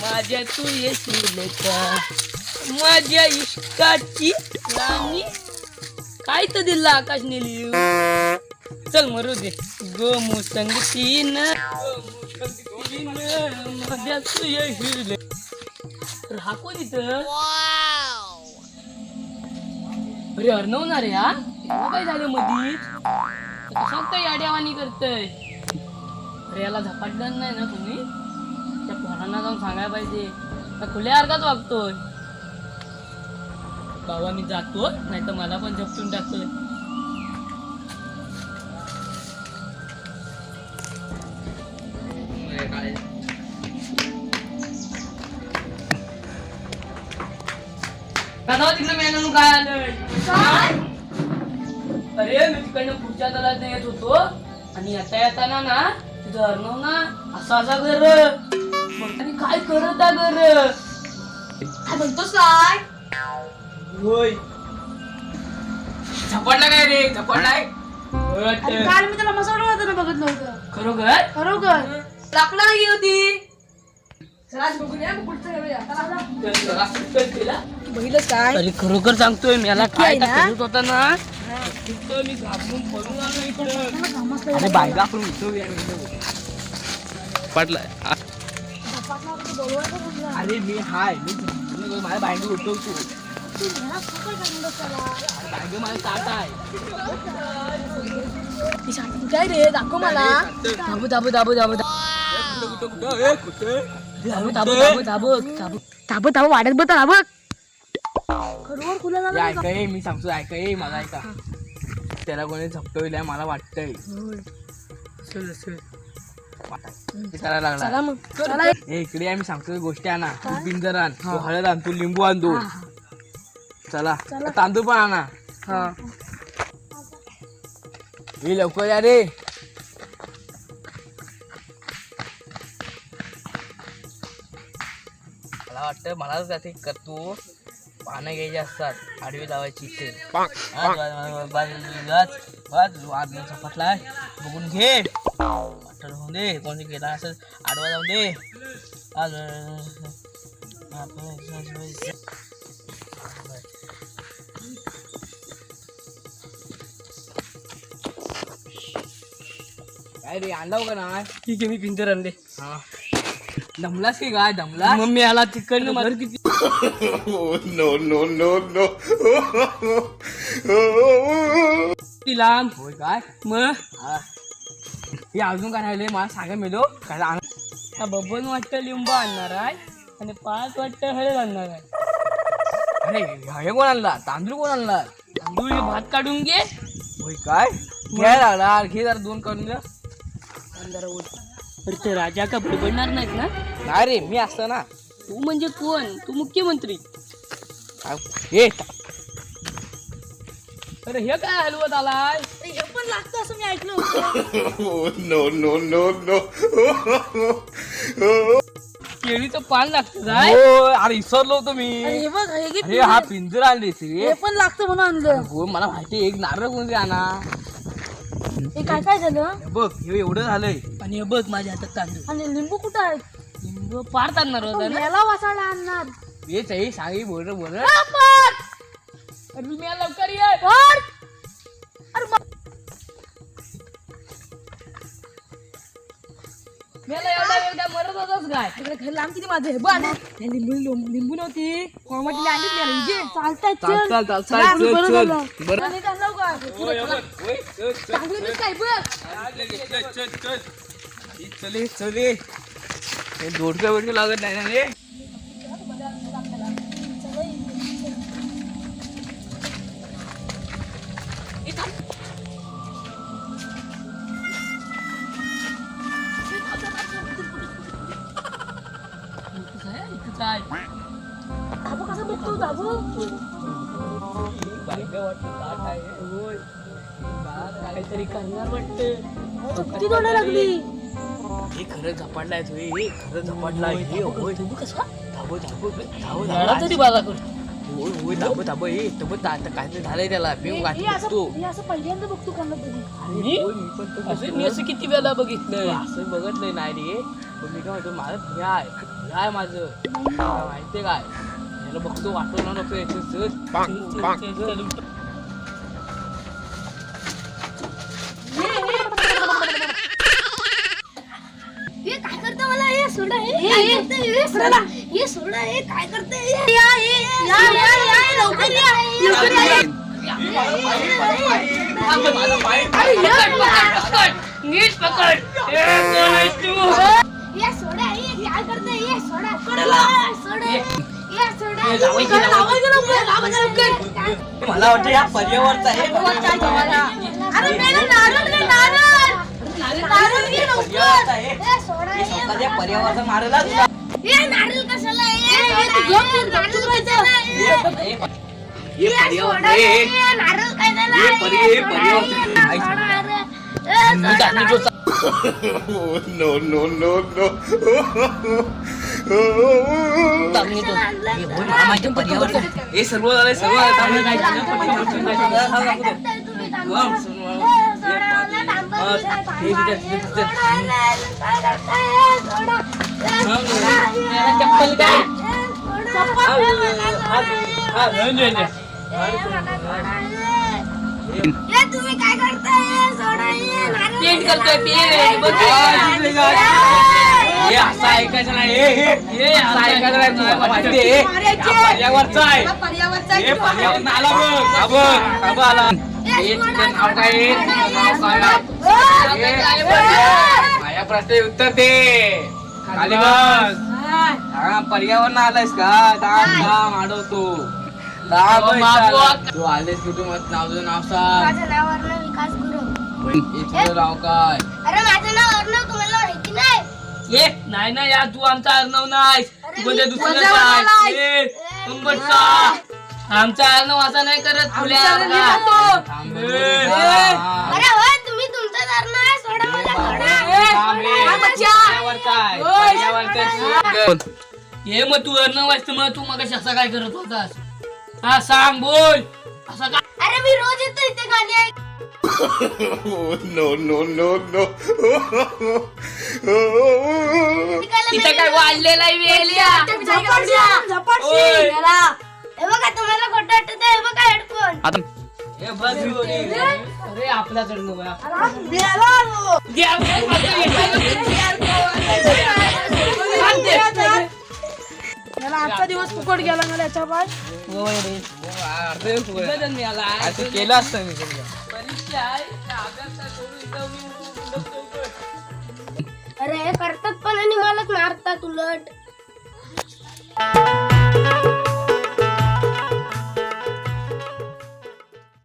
माझ्या तू येशील का माझ्या इष्टाची राणी काय तर दिला आकाश नेली चल मरू दे. गो मुसंगतीन माझ्या तू येशील हा तिथं अरे अर्णवणार या काय झालं मधी? कशात काय करतय? अरे याला झपाटलं नाही ना तुम्ही? त्या पोरांना जाऊन सांगायला पाहिजे. खुल्या अर्गात वागतोय. बाबा मी जातो नाही तर मला पण झपटून टाकतोय. कसा तिकडे मेनू काय आलं अरे मी तिकडनं पुढच्या तलात येत होतो. आणि येता येताना ना तुझं अर्णव ना असा असा कर आणि काय करत कर काय म्हणतोस काय? होय. झपडला काय रे? झपडलाय अरे. काल मी त्याला मसाला वाजताना बघितलं होतं. खरोखर? खरोखर. लाकडा नाही होती. चला आज बघून या पुढचं करूया. चला, चला. चल, चला, चल तिला. बघितलंस काय? अरे खरोखर सांगतोय मी याला काय ना? करत होता ना? तिथं मी घाबरून पळून आलो इकडं? अरे बायका आपण उठवूया पटलाय अरे मी हाय मी माझ्या ताट आहे. ती काय रे दाखव मला. दाबू दाबू दाबू दाबू कुठं कुठं ए, कुठं दाबू दाबू दाबू. दाबू दाबू ताबो ताबो वाढत बघ ताबो खरोखर खुला मी सांगतो ऐका ये मला ऐका. त्याला कोणी झपटवलंय मला वाटतंय. चल ते करायला लागला चला मग चला ए इकडे मी सांगतो गोष्टी आणा तू बिंजर आण तू हळद आण तू लिंबू आण दोन चला तांदूळ पण आणा हा हे लवकर या रे मला वाटतं मलाच जाते करतो पानं घ्यायची असतात आडवी लावायची इथे हा, बस आडवा झपाटलाय बघून घे. वाटलं होऊन दे कोणी गेला असेल आडवा जाऊन दे. आज- काय रे आणलाव का नाही ठीक आहे मी पिंजर आणले. हा. दमलास की काय? दमला मग मी याला तिकडनं मला किती किती लांब होय काय? मग? हा. हे अजून काय राहिले मला सांगा मेलो. काय आण- हा बबन वाटतं लिंबू आणणार आहे आणि पाच वाटतं हळद आणणार आहे. अरे हे कोण आणला? तांदूळ कोण आणला? तांदूळ हे भात काढून घे. होय काय? घ्यायला लागला घे जरा दोन करून द्या अरे ते राजा का बडबडणार नाहीत ना? नाही रे मी असतो ना. तू म्हणजे कोण? तू मुख्यमंत्री. ए अरे हे काय हलवत आलाय? हे पण लागतं असं मी ऐकलं होतं. केळीचं पान लागतं काय हो अरे विसरलो होतो मी. हे बघ हे घे अरे हा पिंजर आणले हे पण लागतं म्हणून आणलं. हो मला माहिती एक नारळ कोणते आणा? हे काय काय झालं? हे बघ हे एवढं झालंय. आणि हे बघ माझ्या हातात तांदूळ. आणि लिंबू कुठं आहे लिंबू फार तांदणार होता ना? याला वाचायला आणणार. हेच आहे सांगी बोल बोल हा, पण! अरे मी लवकर ये. मेला एवढा मरत होताच काय? इकडे घर लांब किती माझं हे लिंबू लिंबू नव्हती. आणली इजे चाल, चल. चाल, चाल, बरं झालं. बरं. चांगलं काय बघ. चले चले हे दोडक्या बिडक्या लागत नाही ना रे? इथंच आहे दाबू कसं बघतो होय काहीतरी करणार वाटतं किती तोंडा लागली हे खरं झपाटलाय तू हे खरं झपाटलाय हे होय तू कसा धाबो धाबो धाबो झाडा तरी बाजा करतो होय होय काहीतरी झालंय त्याला मी बघतो असं पहिल्यांदा बघतो कोणाला तरी मी होय, मी पण असं मी बघतो. असं किती वेळा बघितलंय असं बघितलंय नाही रे पण मी काय म्हणतो माझं भ्या आहे आहे माझं? माहितीये काय? याला बघतो वाटतो ना नको याचं चल. हे काय करतं मला? हे सोडा हे काय करतं हे सोडा हे सोडा हे काय करतं हे? या हे या या या लवकर या. लवकर या. नीट पकड. ए, कोण आहेस तू? हे सोडा हे. मला वाटतं या पर्यावरचा आहे. हे पर्यावरचा मारला तुला पर्यावरण हे हे नारळ काय झालं हे परी- हे पर्यावरण. मी जाते जो चा- no, no, no, no. चांगली तो. हे होय, मला माहिती आहे पर्यावरण हे सर्व झालंय सर्व झालंय. चांगलं काय झालं? पटकन, पटकन काय झालं? हा, हा, कुठे? वा, सर्व, वा. हे पाहते. हा, हे तिथे, तिथे, तिथे. याला चप्पल काय हा, हा, हा. हे तुम्ही काय करताय? सोडा हे नारळ पेंट करतोय पेंट. बघ. हा, तिथे काय? हे असं ऐकायचं नाही. हे हे हे असं ऐकायचं नाही. तुला माहिती आहे. हे? हा पर्यावरचा आहे. हे पर्यावरण आला बघ. हा बघ हा बघ आला. हे. तुझं नाव काय? आहे? तुझं नाव काय आहे? माझ्या प्रश्न उत्तर दे. खाली बस. हा. पर्यावरण आलायस का? दाम दाम अडवतो. तू आलेस कुठे मत नाव तुझं नाव सांग. माझं नाव अर्णव विकास गुरु. हे तुझं नाव काय? अरे माझं नाव अर्णव तुम्हाला माहिती नाही. ये. नाही नाही यार तू आमचा अर्णव नाही. तू म्हणजे दुसरं नंबरचा आमचा अर्णव असा नाही करत. फुल्या थांब बघू. ए, हा. अरे होय तुम्ही तुमचं अर्णव आहे. सोडा मला थांब रे. सोडा पर्यावरचा आहे. पर्यावरचा हे मग तू अर्णव आहेस तर मग तू मग असा काय करत होतास? हा सांग बोल. असा काय अरे मी रोज येतो इथे गाणी ऐक no, no, no, no. इथं काय वाढलेला आहे वेल्या? ओय. हे बघा तुम्हाला खोटं वाटत आहे हे बघा हेडफोन हे बघ रे. अरे आहे. याला आजचा दिवस फुकट गेला मला याच्या पाय. असं केलं असतं मी. अरे करतात पण आणि मलाच मारतात उलट